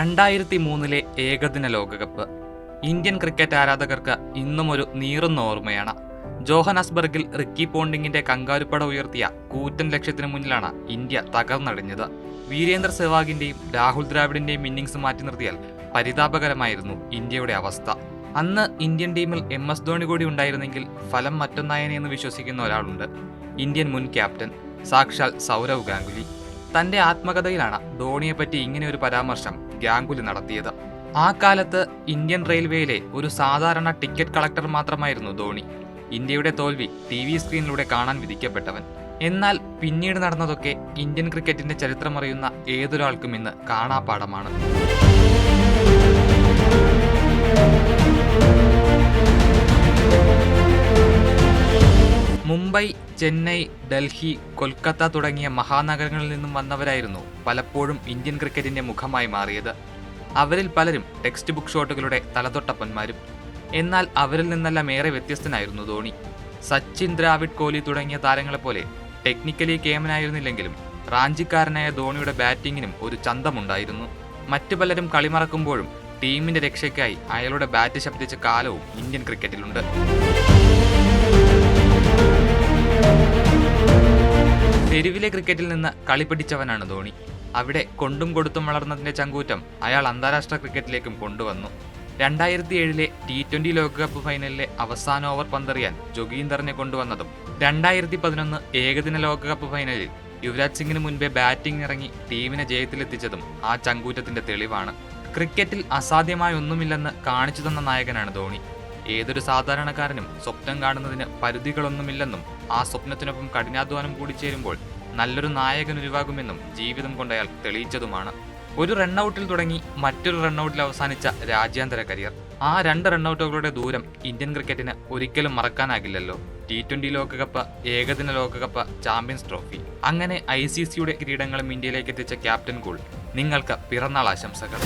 രണ്ടായിരത്തി മൂന്നിലെ ഏകദിന ലോകകപ്പ്. ഇന്ത്യൻ ക്രിക്കറ്റ് ആരാധകർക്ക് ഇന്നും ഒരു നീറുന്ന ഓർമ്മയാണ്. ജോഹനാസ്ബർഗിൽ റിക്കി പോണ്ടിങ്ങിന്റെ കങ്കാരുപ്പട ഉയർത്തിയ കൂറ്റൻ ലക്ഷ്യത്തിന് മുന്നിലാണ് ഇന്ത്യ തകർന്നടിഞ്ഞത്. വീരേന്ദ്ര സെവാഗിന്റെയും രാഹുൽ ദ്രാവിഡിന്റെയും ഇന്നിംഗ്സ് മാറ്റി നിർത്തിയാൽ പരിതാപകരമായിരുന്നു ഇന്ത്യയുടെ അവസ്ഥ. അന്ന് ഇന്ത്യൻ ടീമിൽ എം എസ് ധോണി കൂടി ഉണ്ടായിരുന്നെങ്കിൽ ഫലം മറ്റൊന്നായനെ എന്ന് വിശ്വസിക്കുന്ന ഒരാളുണ്ട്. ഇന്ത്യൻ മുൻ ക്യാപ്റ്റൻ സാക്ഷാൽ സൗരവ് ഗാംഗുലി. തന്റെ ആത്മകഥയിലാണ് ധോണിയെപ്പറ്റി ഇങ്ങനെ ഒരു പരാമർശം ഗാംഗുലി നടത്തിയത്. ആ കാലത്ത് ഇന്ത്യൻ റെയിൽവേയിലെ ഒരു സാധാരണ ടിക്കറ്റ് കളക്ടർ മാത്രമായിരുന്നു ധോണി. ഇന്ത്യയുടെ തോൽവി ടി വി സ്ക്രീനിലൂടെ കാണാൻ വിധിക്കപ്പെട്ടവൻ. എന്നാൽ പിന്നീട് നടന്നതൊക്കെ ഇന്ത്യൻ ക്രിക്കറ്റിന്റെ ചരിത്രമറിയുന്ന ഏതൊരാൾക്കും ഇന്ന് കാണാപ്പാടമാണ് മുംബൈ ചെന്നൈ ഡൽഹി കൊൽക്കത്ത തുടങ്ങിയ മഹാനഗരങ്ങളിൽ നിന്നും വന്നവരായിരുന്നു പലപ്പോഴും ഇന്ത്യൻ ക്രിക്കറ്റിന്റെ മുഖമായി മാറിയത്. അവരിൽ പലരും ടെക്സ്റ്റ് ബുക്ക് ഷോട്ടുകളുടെ തലതൊട്ടപ്പന്മാരും. എന്നാൽ അവരിൽ നിന്നെല്ലാം ഏറെ വ്യത്യസ്തനായിരുന്നു ധോണി. സച്ചിൻ ദ്രാവിഡ് കോഹ്ലി തുടങ്ങിയ താരങ്ങളെപ്പോലെ ടെക്നിക്കലി കേമനായിരുന്നില്ലെങ്കിലും റാഞ്ചിക്കാരനായ ധോണിയുടെ ബാറ്റിങ്ങിനും ഒരു ചന്തമുണ്ടായിരുന്നു. മറ്റു പലരും കളിമറക്കുമ്പോഴും ടീമിന്റെ രക്ഷയ്ക്കായി അയാളുടെ ബാറ്റ് ശബ്ദിച്ച കാലവും ഇന്ത്യൻ ക്രിക്കറ്റിലുണ്ട്. തെരുവിലെ ക്രിക്കറ്റിൽ നിന്ന് കളി പിടിച്ചവനാണ് ധോണി. അവിടെ കൊണ്ടും കൊടുത്തും വളർന്നതിന്റെ ചങ്കൂറ്റം അയാൾ അന്താരാഷ്ട്ര ക്രിക്കറ്റിലേക്കും കൊണ്ടുവന്നു. രണ്ടായിരത്തി ഏഴിലെ ടി ട്വന്റി ലോകകപ്പ് ഫൈനലിലെ അവസാന ഓവർ പന്തെറിയാൻ ജൊഗീന്ദറിനെ കൊണ്ടുവന്നതും രണ്ടായിരത്തി പതിനൊന്ന് ഏകദിന ലോകകപ്പ് ഫൈനലിൽ യുവരാജ് സിംഗിന് മുൻപേ ബാറ്റിംഗ് ഇറങ്ങി ടീമിനെ ജയത്തിലെത്തിച്ചതും ആ ചങ്കൂറ്റത്തിന്റെ തെളിവാണ്. ക്രിക്കറ്റിൽ അസാധ്യമായ ഒന്നുമില്ലെന്ന് കാണിച്ചു തന്ന നായകനാണ് ധോണി. ഏതൊരു സാധാരണക്കാരനും സ്വപ്നം കാണുന്നതിന് പരിധികളൊന്നുമില്ലെന്നും ആ സ്വപ്നത്തിനൊപ്പം കഠിനാധ്വാനം കൂടി ചേരുമ്പോൾ നല്ലൊരു നായകൻ ഉരുവാകുമെന്നും ജീവിതം കൊണ്ട് അയാൾ തെളിയിച്ചതുമാണ്. ഒരു റണ്ണൌട്ടിൽ തുടങ്ങി മറ്റൊരു റണ്ണൌട്ടിൽ അവസാനിച്ച രാജ്യാന്തര കരിയർ. ആ രണ്ട് റണ്ണൌട്ടുകളുടെ ദൂരം ഇന്ത്യൻ ക്രിക്കറ്റിന് ഒരിക്കലും മറക്കാനാകില്ലല്ലോ. ടി ട്വന്റി ലോകകപ്പ് ഏകദിന ലോകകപ്പ് ചാമ്പ്യൻസ് ട്രോഫി. അങ്ങനെ ഐ സി സിയുടെ കിരീടങ്ങളും ഇന്ത്യയിലേക്ക് എത്തിച്ച ക്യാപ്റ്റൻ കൂൾ. നിങ്ങൾക്ക് പിറന്നാൾ ആശംസകൾ.